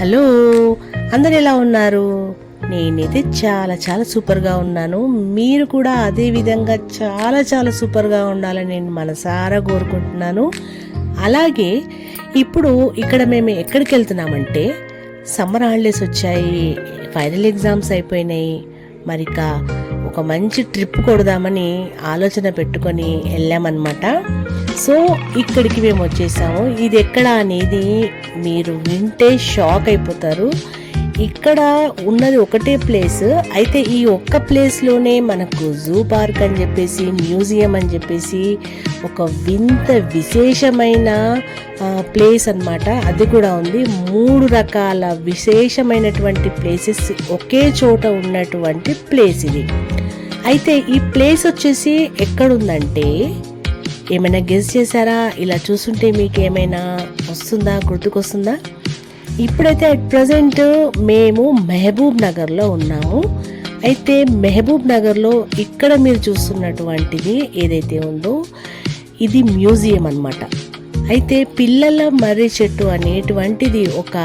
Hello అందరు ఎలా ఉన్నారు? నేనైతే చాలా చాలా సూపర్గా ఉన్నాను. మీరు కూడా అదే విధంగా చాలా చాలా సూపర్గా ఉండాలని నేను మనసారా కోరుకుంటున్నాను. అలాగే ఇప్పుడు ఇక్కడ మేము ఎక్కడికి వెళ్తున్నామంటే సమ్మర్ హాలిడేస్ వచ్చాయి ఫైనల్ ఎగ్జామ్స్ అయిపోయినాయి. మరిక ఒక మంచి ట్రిప్ కొడదామని ఆలోచన పెట్టుకొని వెళ్ళామన్నమాట. సో ఇక్కడికి మేము వచ్చేసాము. ఇది ఎక్కడ అనేది మీరు వింటే షాక్ అయిపోతారు. ఇక్కడ ఉన్నది ఒకటే ప్లేస్. అయితే ఈ ఒక్క ప్లేస్లోనే మనకు జూ పార్క్ అని చెప్పేసి మ్యూజియం అని చెప్పేసి ఒక వింత విశేషమైన ప్లేస్ అన్నమాట. అది కూడా ఉంది. మూడు రకాల విశేషమైనటువంటి ప్లేసెస్ ఒకే చోట ఉన్నటువంటి ప్లేస్ ఇది. అయితే ఈ ప్లేస్ వచ్చేసి ఎక్కడుందంటే ఏమైనా గెస్ చేశారా? ఇలా చూస్తుంటే మీకు ఏమైనా వస్తుందా? గుర్తుకొస్తుందా? ఇప్పుడైతే అట్ ప్రజెంట్ మేము మెహబూబ్ నగర్లో ఉన్నాము. అయితే మెహబూబ్ నగర్లో ఇక్కడ మీరు చూస్తున్నటువంటిది ఏదైతే ఉందో ఇది మ్యూజియం అన్నమాట. అయితే పిల్లల మర్రి చెట్టు అనేటువంటిది ఒక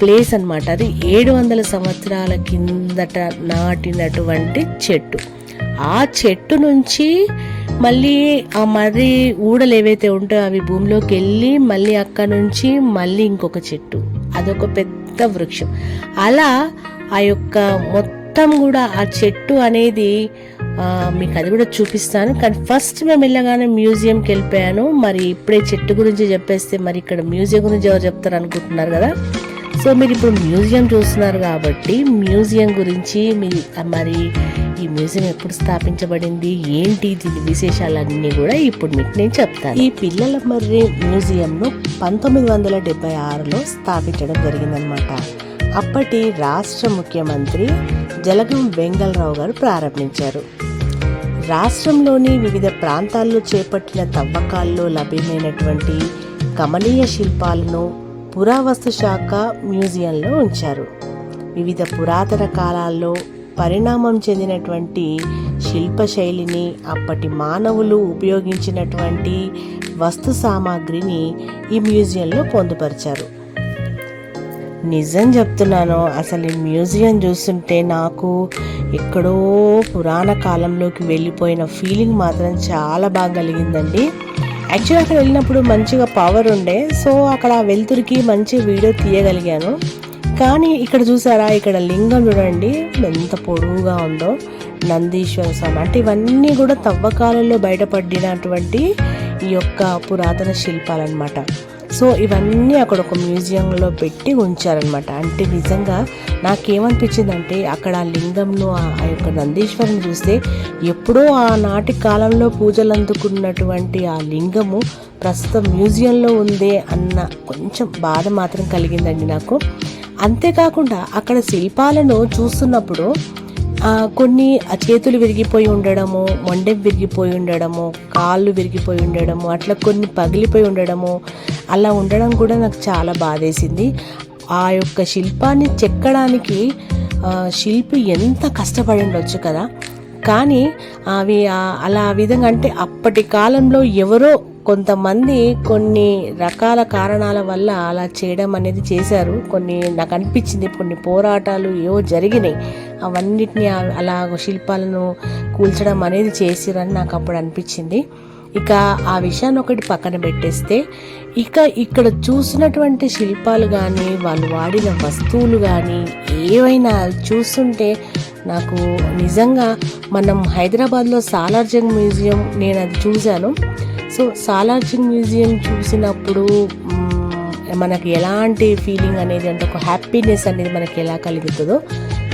ప్లేస్ అనమాట అది ఏడు వందల సంవత్సరాల కిందట నాటినటువంటి చెట్టు. ఆ చెట్టు నుంచి మళ్ళీ ఆ మర్రి ఊడలు ఏవైతే ఉంటాయో అవి భూమిలోకి వెళ్ళి మళ్ళీ అక్కడ నుంచి మళ్ళీ ఇంకొక చెట్టు. అదొక పెద్ద వృక్షం. అలా ఆ యొక్క మొత్తం కూడా ఆ చెట్టు అనేది మీకు అది కూడా చూపిస్తాను. కానీ ఫస్ట్ మేము వెళ్ళగానే మ్యూజియంకి వెళ్ళిపోయాను. మరి ఇప్పుడే చెట్టు గురించి చెప్పేస్తే మరి ఇక్కడ మ్యూజియం గురించి ఎవరు చెప్తారు అనుకుంటున్నారు కదా? సో మీరు ఇప్పుడు మ్యూజియం చూస్తున్నారు కాబట్టి మ్యూజియం గురించి మీ మరి ఈ మ్యూజియం ఎప్పుడు స్థాపించబడింది? ఏంటి దీని విశేషాలన్నీ కూడా ఇప్పుడు మీకు నేను చెప్తాను. ఈ పిల్లల మర్రి మ్యూజియంను పంతొమ్మిది వందల డెబ్బై ఆరులో స్థాపించడం జరిగిందనమాట అప్పటి రాష్ట్ర ముఖ్యమంత్రి జలగం వెంగళరావు గారు ప్రారంభించారు. రాష్ట్రంలోని వివిధ ప్రాంతాల్లో చేపట్టిన తవ్వకాల్లో లభ్యమైనటువంటి కమనీయ శిల్పాలను పురావస్తు శాఖ మ్యూజియంలో ఉంచారు. వివిధ పురాతన కాలాల్లో పరిణామం చెందినటువంటి శిల్పశైలిని అప్పటి మానవులు ఉపయోగించినటువంటి వస్తు సామాగ్రిని ఈ మ్యూజియంలో పొందుపరిచారు. నిజం చెప్తున్నాను అసలు ఈ మ్యూజియం చూస్తుంటే నాకు ఎక్కడో పురాణ కాలంలోకి వెళ్ళిపోయిన ఫీలింగ్ మాత్రం చాలా బాగా కలిగిందండి. యాక్చువల్ అక్కడ వెళ్ళినప్పుడు మంచిగా పవర్ ఉండే సో అక్కడ వెలుతురికి మంచి వీడియో తీయగలిగాను. కానీ ఇక్కడ చూసారా? ఇక్కడ లింగం చూడండి. ఎంత పొడవుగా ఉందో. నందీశ్వర స్వామి. అంటే ఇవన్నీ కూడా తవ్వకాలలో బయటపడినటువంటి ఈ యొక్క పురాతన శిల్పాలన్నమాట. సో ఇవన్నీ అక్కడ ఒక మ్యూజియంలో పెట్టి ఉంచారనమాట అంటే నిజంగా నాకేమనిపించిందంటే అక్కడ ఆ లింగంను ఆ ఆ యొక్క నందీశ్వరుని చూస్తే ఎప్పుడో ఆనాటి కాలంలో పూజలు అందుకున్నటువంటి ఆ లింగము ప్రస్తుతం మ్యూజియంలో ఉందే అన్న కొంచెం బాధ మాత్రం కలిగిందండి నాకు. అంతేకాకుండా అక్కడ శిల్పాలను చూస్తున్నప్పుడు కొన్ని చేతులు విరిగిపోయి ఉండడము మొండెం విరిగిపోయి ఉండడము కాళ్ళు విరిగిపోయి ఉండడము అట్లా కొన్ని పగిలిపోయి ఉండడము అలా ఉండడం కూడా నాకు చాలా బాధేసింది. ఆ యొక్క శిల్పాన్ని చెక్కడానికి శిల్పి ఎంత కష్టపడి ఉండొచ్చు కదా. కానీ అవి అలా విధంగా అంటే అప్పటి కాలంలో ఎవరో కొంతమంది కొన్ని రకాల కారణాల వల్ల అలా చేయడం అనేది చేశారు. కొన్ని నాకు అనిపించింది కొన్ని పోరాటాలు ఏవో జరిగినాయి. అవన్నిటిని అలా శిల్పాలను కూల్చడం అనేది చేసిరని నాకు అప్పుడు అనిపించింది. ఇక ఆ విషయాన్ని ఒకటి పక్కన పెట్టేస్తే ఇక ఇక్కడ చూసినటువంటి శిల్పాలు కానీ వాళ్ళు వాడిన వస్తువులు కానీ ఏవైనా చూస్తుంటే నాకు నిజంగా మనం హైదరాబాద్లో సాలార్జంగ్ మ్యూజియం నేను అది చూశాను. సో సాలార్జింగ్ మ్యూజియం చూసినప్పుడు మనకు మనకి ఎలాంటి ఫీలింగ్ అనేది అంటే ఒక హ్యాపీనెస్ అనేది మనకి ఎలా కలుగుతుందో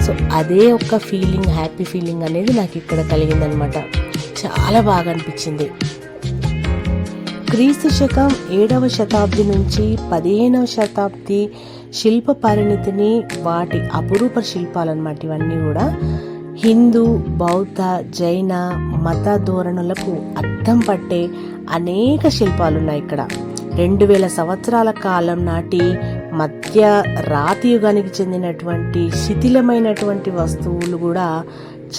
సో అదే ఒక ఫీలింగ్ హ్యాపీ ఫీలింగ్ అనేది నాకు ఇక్కడ కలిగిందనమాట. చాలా బాగా అనిపించింది. క్రీస్తు శకం ఏడవ శతాబ్ది నుంచి పదిహేనవ శతాబ్ది శిల్ప పరిణితిని వాటి అపురూప శిల్పాలన్నమాట ఇవన్నీ కూడా. హిందూ బౌద్ధ జైన మత ధోరణులకు అద్దం పట్టే అనేక శిల్పాలు ఉన్నాయి ఇక్కడ. రెండు వేల సంవత్సరాల కాలం నాటి మధ్య రాతి యుగానికి చెందినటువంటి శిథిలమైనటువంటి వస్తువులు కూడా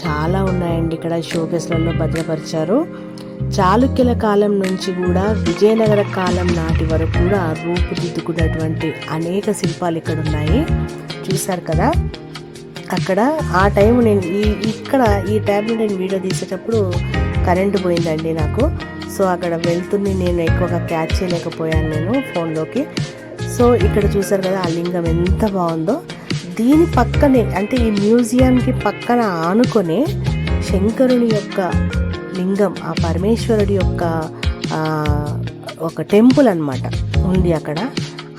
చాలా ఉన్నాయండి ఇక్కడ షోకేస్లలో భద్రపరిచారు. చాళుక్యుల కాలం నుంచి కూడా విజయనగర కాలం నాటి వరకు కూడా రూపుదిద్దుకున్నటువంటి అనేక శిల్పాలు ఇక్కడ ఉన్నాయి. చూశారు కదా? అక్కడ ఆ టైం నేను ఈ ఇక్కడ ఈ టైంలో నేను వీడియో తీసేటప్పుడు కరెంటు పోయిందండి నాకు. సో అక్కడ వెళ్తుంది నేను ఎక్కువగా క్యాచ్ చేయలేకపోయాను నేను ఫోన్లోకి సో ఇక్కడ చూసారు కదా ఆ లింగం ఎంత బాగుందో. దీని పక్కనే అంటే ఈ మ్యూజియంకి పక్కన ఆనుకొనే శంకరుని యొక్క లింగం ఆ పరమేశ్వరుడి యొక్క ఒక టెంపుల్ అన్నమాట ఉంది అక్కడ.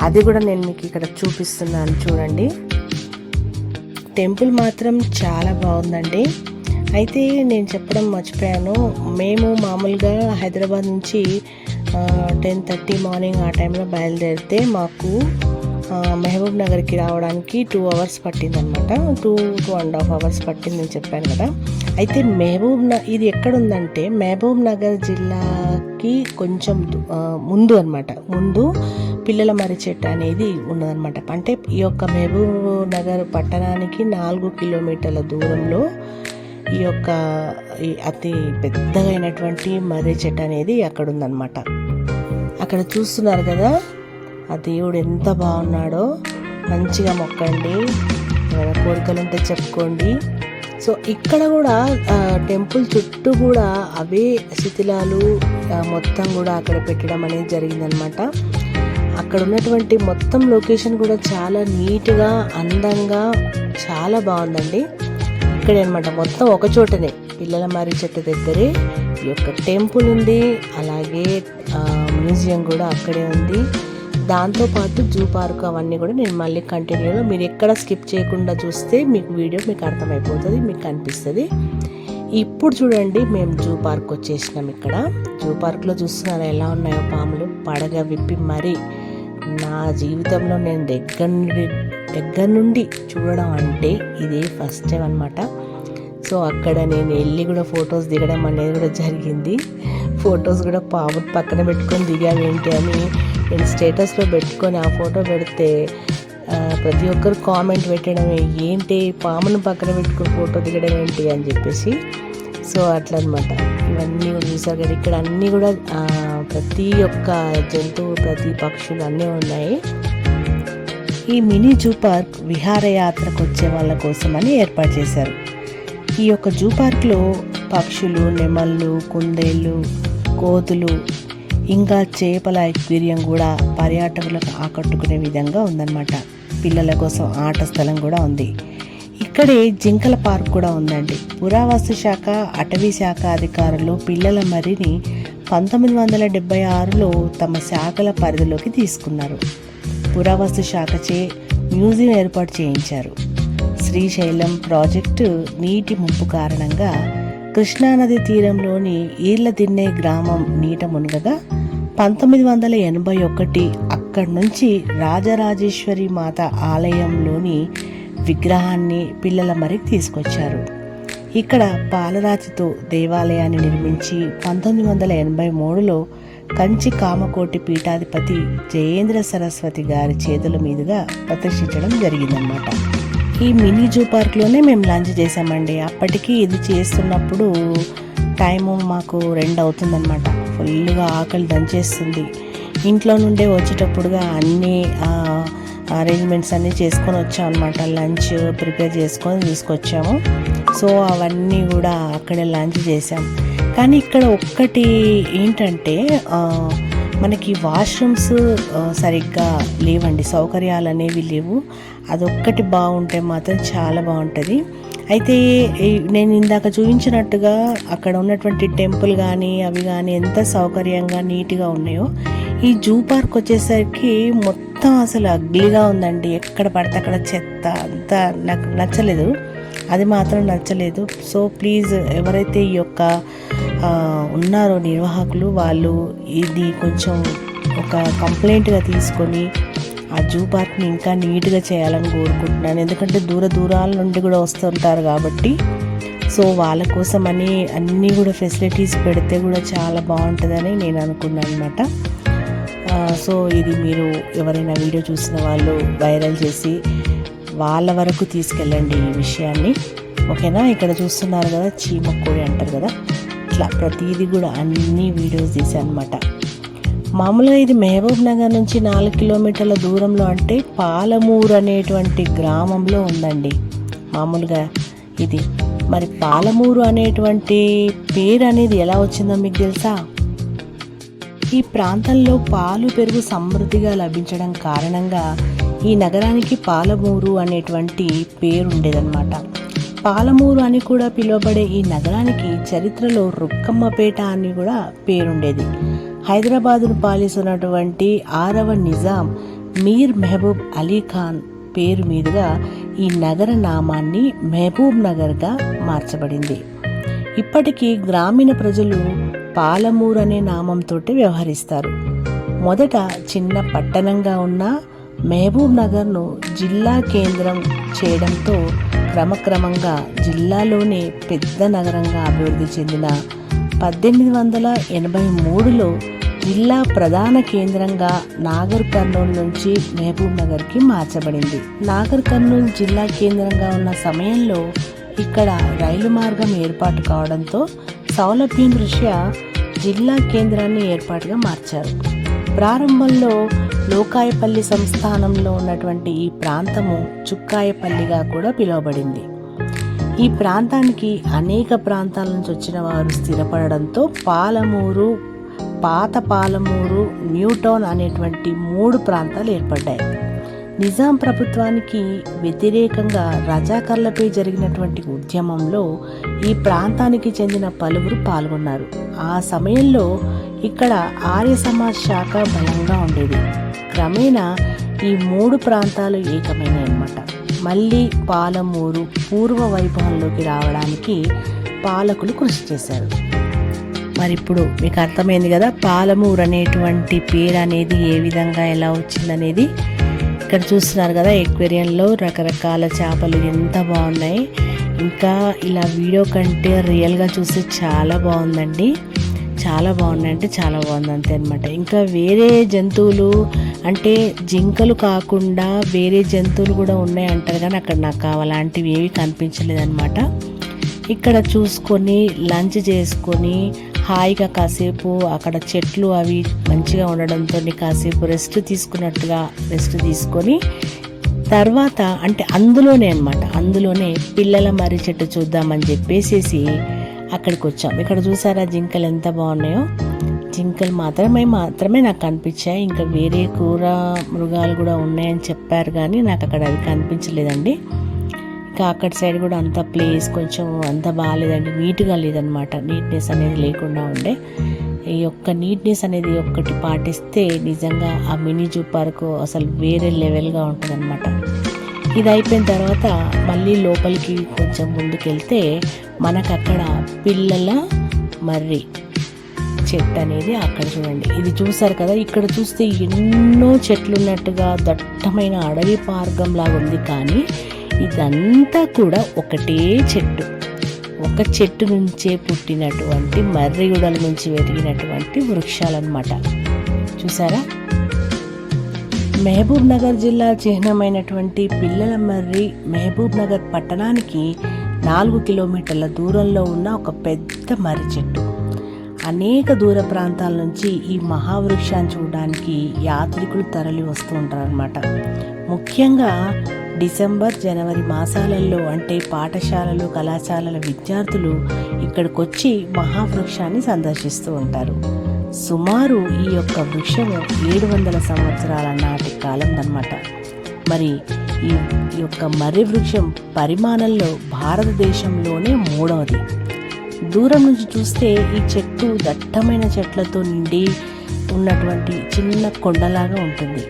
అది కూడా నేను మీకు ఇక్కడ చూపిస్తున్నాను చూడండి. టెంపుల్ మాత్రం చాలా బాగుందండి. అయితే నేను చెప్పడం మర్చిపోయాను. మేము మామూలుగా హైదరాబాద్ నుంచి టెన్ థర్టీ మార్నింగ్ ఆ టైంలో బయలుదేరితే మాకు మహబూబ్ నగర్కి రావడానికి two hours పట్టిందనమాట two two and half hours పట్టింది అని చెప్పాను కదా. అయితే మహబూబ్ న ఇది ఎక్కడుందంటే మహబూబ్ నగర్ జిల్లాకి కొంచెం ముందు అన్నమాట. ముందు పిల్లల మర్రి చెట్టు అనేది ఉన్నదనమాట అంటే ఈ యొక్క మహబూబ్ నగర్ పట్టణానికి నాలుగు కిలోమీటర్ల దూరంలో ఈ యొక్క అతి పెద్దగైనటువంటి మర్రి చెట్టు అనేది అక్కడ ఉందన్నమాట అక్కడ చూస్తున్నారు కదా ఆ దేవుడు ఎంత బాగున్నాడో మంచిగా మొక్కండి. ఏమైనా కోరికలు ఉంటే చెప్పుకోండి. సో ఇక్కడ కూడా టెంపుల్ చుట్టూ కూడా అవే శిథిలాలు మొత్తం కూడా అక్కడ పెట్టడం అనేది జరిగిందనమాట అక్కడ ఉన్నటువంటి మొత్తం లొకేషన్ కూడా చాలా నీట్గా అందంగా చాలా బాగుందండి. ఇక్కడే అనమాట మొత్తం ఒక చోటనే పిల్లల మారి చెట్టు దగ్గరే. ఈ యొక్క టెంపుల్ ఉంది అలాగే మ్యూజియం కూడా అక్కడే ఉంది. దాంతోపాటు జూ పార్క్ అవన్నీ కూడా నేను మళ్ళీ కంటిన్యూలో మీరు ఎక్కడ స్కిప్ చేయకుండా చూస్తే మీకు వీడియో మీకు అర్థమైపోతుంది మీకు కనిపిస్తుంది. ఇప్పుడు చూడండి మేము జూ పార్క్ వచ్చేసినాం ఇక్కడ. జూ పార్క్లో చూస్తున్నారా ఎలా ఉన్నాయో పాములు? పడగ విప్పి మరీ నా జీవితంలో నేను దగ్గర నుండి దగ్గర నుండి చూడడం అంటే ఇదే ఫస్ట్ టైం అనమాట సో అక్కడ నేను వెళ్ళి కూడా ఫొటోస్ దిగడం అనేది కూడా జరిగింది. ఫొటోస్ కూడా పాము పక్కన పెట్టుకొని దిగావేంటి అని. నేను స్టేటస్లో పెట్టుకొని ఆ ఫోటో పెడితే ప్రతి ఒక్కరు కామెంట్ పెట్టడమే ఏంటి? పామును పక్కన పెట్టుకుని ఫోటో దిగడం ఏంటి అని చెప్పేసి. సో అట్లా అనమాట ఇవన్నీ చూసారు కదా ఇక్కడ అన్నీ కూడా ప్రతి ఒక్క జంతువు ప్రతి పక్షులు అన్నీ ఉన్నాయి. ఈ మినీ జూ పార్క్ విహారయాత్రకు వచ్చే వాళ్ళ కోసమని ఏర్పాటు చేశారు. ఈ యొక్క జూ పార్క్లో పక్షులు నెమళ్ళు కుందేళ్ళు కోతులు ఇంకా చేపల ఎక్వేరియం కూడా పర్యాటకులకు ఆకట్టుకునే విధంగా ఉందన్నమాట. పిల్లల కోసం ఆట స్థలం కూడా ఉంది. ఇక్కడే జింకల పార్క్ కూడా ఉందండి. పురావస్తు శాఖ అటవీ శాఖ అధికారులు పిల్లల మరిని పంతొమ్మిది వందల డెబ్బై ఆరులో తమ శాఖల పరిధిలోకి తీసుకున్నారు. పురావస్తు శాఖచే మ్యూజియం ఏర్పాటు చేయించారు. శ్రీశైలం ప్రాజెక్టు నీటి ముంపు కారణంగా కృష్ణానది తీరంలోని ఈర్ల దిన్నే గ్రామం నీట మునగగా పంతొమ్మిది వందల ఎనభై ఒకటి అక్కడి నుంచి రాజరాజేశ్వరి మాత ఆలయంలోని విగ్రహాన్ని పిల్లల మరికి తీసుకొచ్చారు. ఇక్కడ పాలరాతితో దేవాలయాన్ని నిర్మించి పంతొమ్మిది వందల ఎనభై మూడులో కంచి కామకోటి పీఠాధిపతి జయేంద్ర సరస్వతి గారి చేతుల మీదుగా ప్రదర్శించడం జరిగిందన్నమాట. ఈ మినీ జూ పార్క్లోనే మేము లంచ్ చేసామండి. అప్పటికి ఇది చేస్తున్నప్పుడు టైము మాకు రెండు అవుతుందన్నమాట. ఫుల్గా ఆకలి దంచేస్తుంది. ఇంట్లో నుండే వచ్చేటప్పుడుగా అన్నీ అరేంజ్మెంట్స్ అన్నీ చేసుకొని వచ్చాం అనమాట లంచ్ ప్రిపేర్ చేసుకొని తీసుకొచ్చాము. సో అవన్నీ కూడా అక్కడే లంచ్ చేసాం కానీ ఇక్కడ ఒక్కటి ఏంటంటే మనకి వాష్రూమ్స్ సరిగ్గా లేవండి. సౌకర్యాలు అనేవి లేవు. అదొక్కటి బాగుంటే మాత్రం చాలా బాగుంటుంది. అయితే నేను ఇందాక చూపించినట్టుగా అక్కడ ఉన్నటువంటి టెంపుల్ కానీ అవి కానీ ఎంత సౌకర్యంగా నీట్గా ఉన్నాయో ఈ జూ పార్క్ వచ్చేసరికి మొత్తం అసలు అగ్లీగా ఉందండి. ఎక్కడ పడితే అక్కడ చెత్త అంతా నాకు నచ్చలేదు. అది మాత్రం నచ్చలేదు. సో ప్లీజ్ ఎవరైతే ఈ యొక్క ఉన్నారో నిర్వాహకులు వాళ్ళు ఇది కొంచెం ఒక కంప్లైంట్గా తీసుకొని ఆ జూ పార్క్ని ఇంకా నీట్గా చేయాలని కోరుకుంటున్నాను. ఎందుకంటే దూర దూరాల నుండి కూడా వస్తుంటారు కాబట్టి. సో వాళ్ళ కోసం అని అన్నీ కూడా ఫెసిలిటీస్ పెడితే కూడా చాలా బాగుంటుందని నేను అనుకున్నాను అనమాట సో ఇది మీరు ఎవరైనా వీడియో చూసిన వాళ్ళు వైరల్ చేసి వాళ్ళ వరకు తీసుకెళ్ళండి ఈ విషయాన్ని. ఓకేనా? ఇక్కడ చూస్తున్నారు కదా చీమ కోడి అంటారు కదా. ఇట్లా ప్రతిదీ కూడా అన్ని వీడియోస్ తీసాను అనమాట మామూలుగా ఇది మహబూబ్ నగర్ నుంచి నాలుగు కిలోమీటర్ల దూరంలో అంటే పాలమూరు అనేటువంటి గ్రామంలో ఉందండి. మామూలుగా ఇది. మరి పాలమూరు అనేటువంటి పేరు అనేది ఎలా వచ్చిందో మీకు తెలుసా? ఈ ప్రాంతంలో పాలు పెరుగు సమృద్ధిగా లభించడం కారణంగా ఈ నగరానికి పాలమూరు అనేటువంటి పేరు ఉండేదన్నమాట పాలమూరు అని కూడా పిలువబడే ఈ నగరానికి చరిత్రలో రుక్కమ్మపేట అని కూడా పేరుండేది. హైదరాబాదును పాలిస్తున్నటువంటి ఆరవ నిజాం మీర్ మెహబూబ్ అలీ ఖాన్ పేరు మీదుగా ఈ నగర నామాన్ని మహబూబ్ నగర్గా మార్చబడింది. ఇప్పటికీ గ్రామీణ ప్రజలు పాలమూరు అనే నామంతో వ్యవహరిస్తారు. మొదట చిన్న పట్టణంగా ఉన్న మహబూబ్ నగర్ను జిల్లా కేంద్రం చేయడంతో క్రమక్రమంగా జిల్లాలోనే పెద్ద నగరంగా అభివృద్ధి చెందిన పద్దెనిమిది వందల ఎనభై మూడులో జిల్లా ప్రధాన కేంద్రంగా నాగర్ కర్నూలు నుంచి మహబూబ్ నగర్కి మార్చబడింది. నాగర్ కర్నూలు జిల్లా కేంద్రంగా ఉన్న సమయంలో ఇక్కడ రైలు మార్గం ఏర్పాటు కావడంతో సౌలభ్యం దృష్ట్యా జిల్లా కేంద్రాన్ని ఏర్పాటుగా మార్చారు. ప్రారంభంలో లోకాయపల్లి సంస్థానంలో ఉన్నటువంటి ఈ ప్రాంతము చుక్కాయపల్లిగా కూడా పిలువబడింది. ఈ ప్రాంతానికి అనేక ప్రాంతాల నుంచి వచ్చిన వారు స్థిరపడడంతో పాలమూరు పాత పాలమూరు న్యూటౌన్ అనేటువంటి మూడు ప్రాంతాలు ఏర్పడ్డాయి. నిజాం ప్రభుత్వానికి వ్యతిరేకంగా రజాకర్లపై జరిగినటువంటి ఉద్యమంలో ఈ ప్రాంతానికి చెందిన పలువురు పాల్గొన్నారు. ఆ సమయంలో ఇక్కడ ఆర్య సమాజ్ శాఖ బలంగా ఉండేది. క్రమేణా ఈ మూడు ప్రాంతాలు ఏకమైనాయి అన్నమాట. మళ్ళీ పాలమూరు పూర్వ వైభవంలోకి రావడానికి పాలకులు కృషి చేశారు. మరి ఇప్పుడు మీకు అర్థమైంది కదా పాలమూరు అనేటువంటి పేరు అనేది ఏ విధంగా ఎలా వచ్చిందనేది? ఇక్కడ చూస్తున్నారు కదా ఎక్వేరియంలో రకరకాల చేపలు ఎంత బాగున్నాయి. ఇంకా ఇలా వీడియో కంటే రియల్గా చూస్తే చాలా బాగుందండి. చాలా బాగున్నాయి అంటే చాలా బాగుంది అంతే అనమాట ఇంకా వేరే జంతువులు అంటే జింకలు కాకుండా వేరే జంతువులు కూడా ఉన్నాయి అంటారు కానీ అక్కడ నాకు అలాంటివి ఏవి కనిపించలేదన్నమాట. ఇక్కడ చూసుకొని లంచ్ చేసుకొని హాయిగా కాసేపు అక్కడ చెట్లు అవి మంచిగా ఉండడంతో కాసేపు రెస్ట్ తీసుకున్నట్టుగా రెస్ట్ తీసుకొని తర్వాత అంటే అందులోనే అనమాట అందులోనే పిల్లల మర్రి చెట్టు చూద్దామని చెప్పేసేసి అక్కడికి వచ్చాం. ఇక్కడ చూసారా జింకలు ఎంత బాగున్నాయో? జింకలు మాత్రమే మాత్రమే నాకు కనిపించాయి. ఇంకా వేరే కూర మృగాలు కూడా ఉన్నాయని చెప్పారు కానీ నాకు అక్కడ అవి కనిపించలేదండి. ఇంకా అక్కడ సైడ్ కూడా అంత ప్లేస్ కొంచెం అంత బాగాలేదండి నీట్గా లేదనమాట. నీట్నెస్ అనేది లేకుండా ఉండే. ఈ యొక్క నీట్నెస్ అనేది ఒక్కటి పాటిస్తే నిజంగా ఆ మినీ జూ పార్క్ అసలు వేరే లెవెల్గా ఉంటుంది అనమాట ఇది అయిపోయిన తర్వాత మళ్ళీ లోపలికి కొంచెం ముందుకెళ్తే మనకు అక్కడ పిల్లల మర్రి చెట్టు అనేది అక్కడ చూడండి. ఇది చూసారు కదా ఇక్కడ చూస్తే ఎన్నో చెట్లు ఉన్నట్టుగా దట్టమైన అడవి మార్గం లాగా ఉంది కానీ ఇదంతా కూడా ఒకటే చెట్టు. ఒక చెట్టు నుంచే పుట్టినటువంటి మర్రిగుడల నుంచి వెతికినటువంటి వృక్షాలన్నమాట. చూసారా? మహబూబ్ నగర్ జిల్లా చిహ్నమైనటువంటి పిల్లల మర్రి మహబూబ్ నగర్ పట్టణానికి నాలుగు కిలోమీటర్ల దూరంలో ఉన్న ఒక పెద్ద మర్రి చెట్టు. అనేక దూర ప్రాంతాల నుంచి ఈ మహావృక్షాన్ని చూడడానికి యాత్రికులు తరలి వస్తూ ఉంటారనమాట ముఖ్యంగా డిసెంబర్ జనవరి మాసాలలో అంటే పాఠశాలలు కళాశాలల విద్యార్థులు ఇక్కడికి వచ్చి మహావృక్షాన్ని సందర్శిస్తూ ఉంటారు. సుమారు ఈ యొక్క వృక్షము ఏడు వందల సంవత్సరాల నాటి కాలం అనమాట మరి ఈ ఈ యొక్క మర్రి వృక్షం పరిమాణంలో భారతదేశంలోనే మూడవది. దూరం నుంచి చూస్తే ఈ చెట్టు దట్టమైన చెట్లతో నిండి ఉన్నటువంటి చిన్న కొండలాగా ఉంటుంది.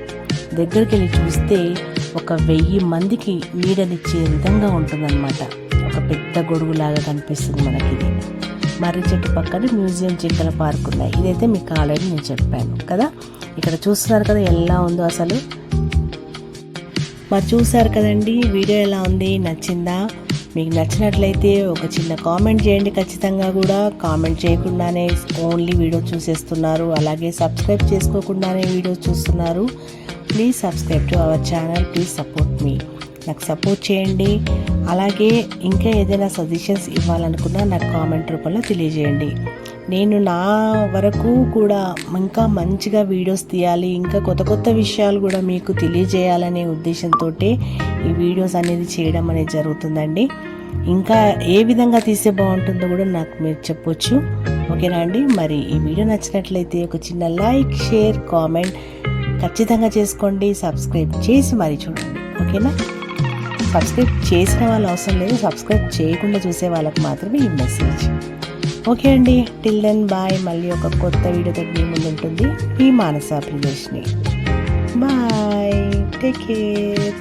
దగ్గరికి వెళ్ళి చూస్తే ఒక వెయ్యి మందికి నీడనిచ్చే విధంగా ఉంటుందన్నమాట. ఒక పెద్ద గొడుగులాగా కనిపిస్తుంది మనకి ఇది మర్రి చెట్టు పక్కన మ్యూజియం జింకల పార్క్ ఉన్నాయి. ఇదైతే మీకు ఆల్రెడీ నేను చెప్పాను కదా? ఇక్కడ చూస్తున్నారు కదా ఎలా ఉందో అసలు. మరి చూసారు కదండి వీడియో ఎలా ఉంది నచ్చిందా? మీకు నచ్చినట్లయితే ఒక చిన్న కామెంట్ చేయండి ఖచ్చితంగా కూడా. కామెంట్ చేయకుండానే ఓన్లీ వీడియో చూసేస్తున్నారు. అలాగే సబ్స్క్రైబ్ చేసుకోకుండానే వీడియో చూస్తున్నారు. Please subscribe to our channel please support మీ నాకు సపోర్ట్ చేయండి. అలాగే ఇంకా ఏదైనా సజెషన్స్ ఇవ్వాలనుకున్నా నాకు కామెంట్ రూపంలో తెలియజేయండి. నేను నా వరకు కూడా ఇంకా మంచిగా వీడియోస్ తీయాలి ఇంకా కొత్త కొత్త విషయాలు కూడా మీకు తెలియజేయాలనే ఉద్దేశంతో ఈ వీడియోస్ అనేది చేయడం అనేది జరుగుతుందండి. ఇంకా ఏ విధంగా తీస్తే బాగుంటుందో కూడా నాకు మీరు చెప్పొచ్చు. ఓకేనా అండి? మరి ఈ వీడియో నచ్చినట్లయితే ఒక చిన్న లైక్ షేర్ కామెంట్ ఖచ్చితంగా చేసుకోండి సబ్స్క్రైబ్ చేసి మరీ చూడండి ఓకేనా? సబ్స్క్రైబ్ చేసిన వాళ్ళు అవసరం లేదు సబ్స్క్రైబ్ చేయకుండా చూసే వాళ్ళకి మాత్రమే ఈ మెసేజ్ ఓకే అండి టిల్ దెన్ బాయ్ మళ్ళీ ఒక కొత్త వీడియోతో మీ ముందు ఉంటుంది మీ Manasa Priyadarshini bye take care